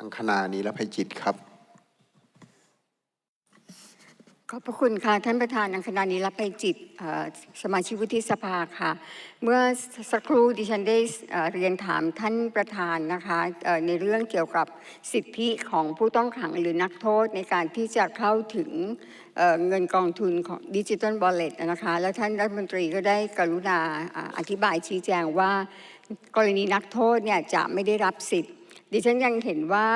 อังคณานีรภัยจิตครับ ขอบพระคุณค่ะ ท่านประธานอังคณานิรภัยจิตสมาชิกวุฒิสภาค่ะ เมื่อสักครู่ดิฉันได้เรียนถามท่านประธานนะคะในเรื่องเกี่ยวกับสิทธิของผู้ต้องขังหรือนักโทษในการที่จะเข้าถึงเเงินกองทุนของดิจิ t a ล w อลเลตนะคะ แล้วท่านรัฐมนตรีก็ได้กรุณาอธิบายชี้แจงว่า กรณีนักโทษเนี่ยจะไม่ได้รับสิทธิ ดิฉันยังเห็นว่า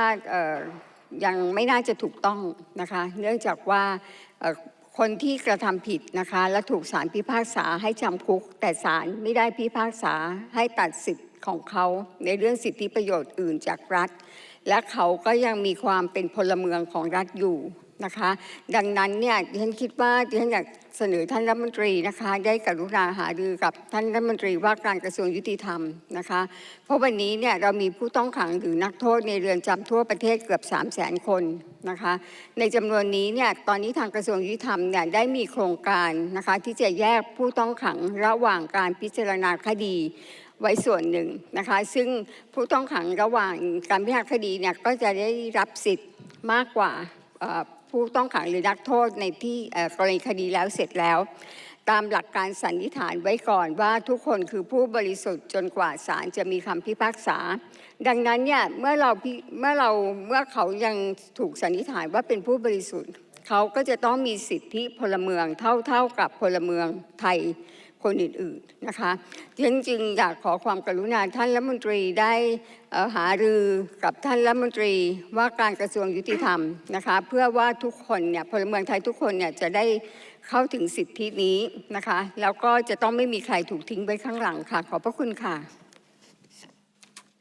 ยังไม่น่าจะถูกต้องนะคะ เนื่องจากว่าคนที่กระทำผิดนะคะ และถูกศาลพิพากษาให้จำคุก แต่ศาลไม่ได้พิพากษาให้ตัดสิทธิ์ของเขาในเรื่องสิทธิประโยชน์อื่นจากรัฐ และเขาก็ยังมีความเป็นพลเมืองของรัฐอยู่ นะคะ ดังนั้นเนี่ยดิฉันคิดว่าดิฉันอยากเสนอท่านรัฐมนตรีนะคะ ได้กรุณาหารือกับท่านรัฐมนตรีว่าการกระทรวงยุติธรรมนะคะ เพราะวันนี้เนี่ยเรามีผู้ต้องขังหรือนักโทษในเรือนจำทั่วประเทศเกือบ 3 0 0 0 0 0 คนนะคะ ในจำนวนนี้เนี่ยตอนนี้ทางกระทรวงยุติธรรมเนี่ยได้มีโครงการนะคะที่จะแยกผู้ต้องขังระหว่างการพิจารณาคดีไว้ส่วนหนึ่งนะคะ ซึ่งผู้ต้องขังระหว่างการพิจารณาคดีเนี่ยก็จะได้รับสิทธิ์มากกว่า ผู้ต้องขังหรือนักโทษในที่กรณีคดีแล้วเสร็จแล้ว ตามหลักการสันนิษฐานไว้ก่อนว่าทุกคนคือผู้บริสุทธิ์จนกว่าศาลจะมีคำพิพากษา ดังนั้นเนี่ยเมื่อเราเมื่อเราเมื่อเขายังถูกสันนิษฐานว่าเป็นผู้บริสุทธิ์ เขาก็จะต้องมีสิทธิพลเมืองเท่าเท่ากับพลเมืองไทย คนอื่นๆนะคะดิงจึงอยากขอความกรุณาท่านรัฐมนตรีได้หารือกับท่านรัฐมนตรีว่าการกระทรวงยุติธรรมนะคะเพื่อว่าทุกคนเนี่ยพลเมืองไทยทุกคนเนี่ยจะได้เข้าถึงสิทธินี้นะคะ แล้วก็จะต้องไม่มีใครถูกทิ้งไว้ข้างหลังค่ะ ขอบพระคุณค่ะ